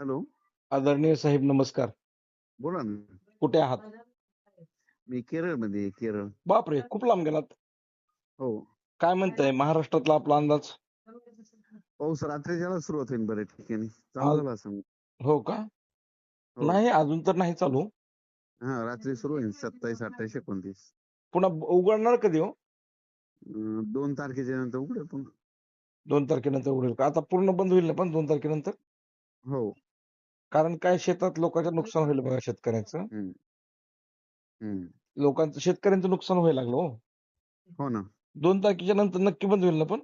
Hello. आदरणीय साहेब नमस्कार. बोला ना. कुठे आहात? मी केरळमध्ये आहे, केरळ. बापरे खूप लांब गेलात. हो. काय म्हणताय महाराष्ट्रातला आपला अंदाज? पाऊस रात्रीच्याला सुरुवात होईल बऱ्याच ठिकाणी. आज- चालू झाला असं हो का? हो. नाही अजून तर नाही चालू. हा रात्री सुरू होईल सत्तावीस अठ्ठावीस एकोणतीस. पुन्हा उघडणार कधी हो? अं, दोन तारखेच्या नंतर उघडेल पुन्हा. दोन तारखेनंतर उघडेल का? आता पूर्ण बंद होईल ना पण दोन तारखेनंतर? हो. कारण काय शेतात लोकांचं नुकसान होईल बघा शेतकऱ्यांचं. हम्म. हम्म. लोकांचं शेतकऱ्यांचं नुकसान व्हायला लागलं हो. हो ना. दोन तारखेच्या नंतर नक्की बंद होईल ना पण?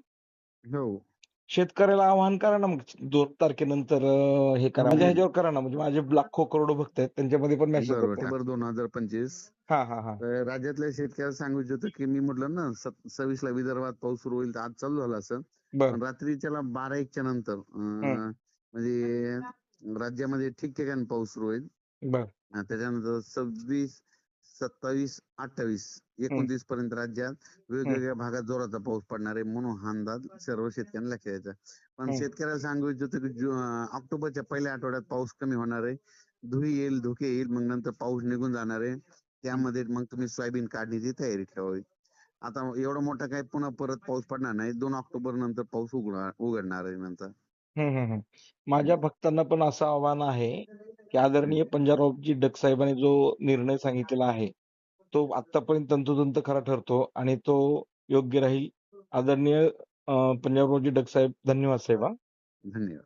हो. शेतकऱ्याला आवाहन करा ना मग दोन तारखेनंतर अं, हे करा. माझ्या ह्याच्यावर करा ना म्हणजे माझे लाखो करोडो भक्त आहेत त्यांच्यामध्ये पण मेसेज बरोबर दोन हजार पंचवीस. हा हा हा. तर राज्यातल्या शेतकऱ्याला सांगू इच्छितो की मी म्हटलं ना सव्वीस ला विदर्भात पाऊस सुरू होईल तर आज चालू झाला असं. बर. पण रात्रीच्याला बारा एकच्या नंतर अं, म्हणजे राज्यामध्ये ठिकठिकाणी पाऊस सुरू होईल. बर. त्याच्यानंतर सव्वीस सत्तावीस अठ्ठावीस एकोणतीस पर्यंत राज्यात वेगवेगळ्या भागात जोराचा पाऊस पडणार आहे म्हणून हा अंदाज सर्व शेतकऱ्यांना लक्षात द्यायचा पण. शेतकऱ्याला सांगू इच्छितो की ऑक्टोबरच्या पहिल्या आठवड्यात पाऊस कमी होणार आहे. धुई येईल धुके येईल मग नंतर पाऊस निघून जाणार आहे. त्यामध्ये मग तुम्ही सोयाबीन काढणीची तयारी ठेवावी. आता एवढा मोठा काही पुन्हा परत पाऊस पडणार नाही. दोन ऑक्टोबर नंतर पाऊस उघडणार उघडणार आहे नंतर. हम्म हम्म हम्म. माझ्या भक्तांना पण असं आव्हान आहे की आदरणीय पंजाबरावजी डक साहेबांनी जो निर्णय सांगितलेला आहे तो आतापर्यंत तंतोतंत खरा ठरतो आणि तो योग्य राहील आदरणीय अं, पंजाबरावजी डक साहेब धन्यवाद साहेब हा. धन्यवाद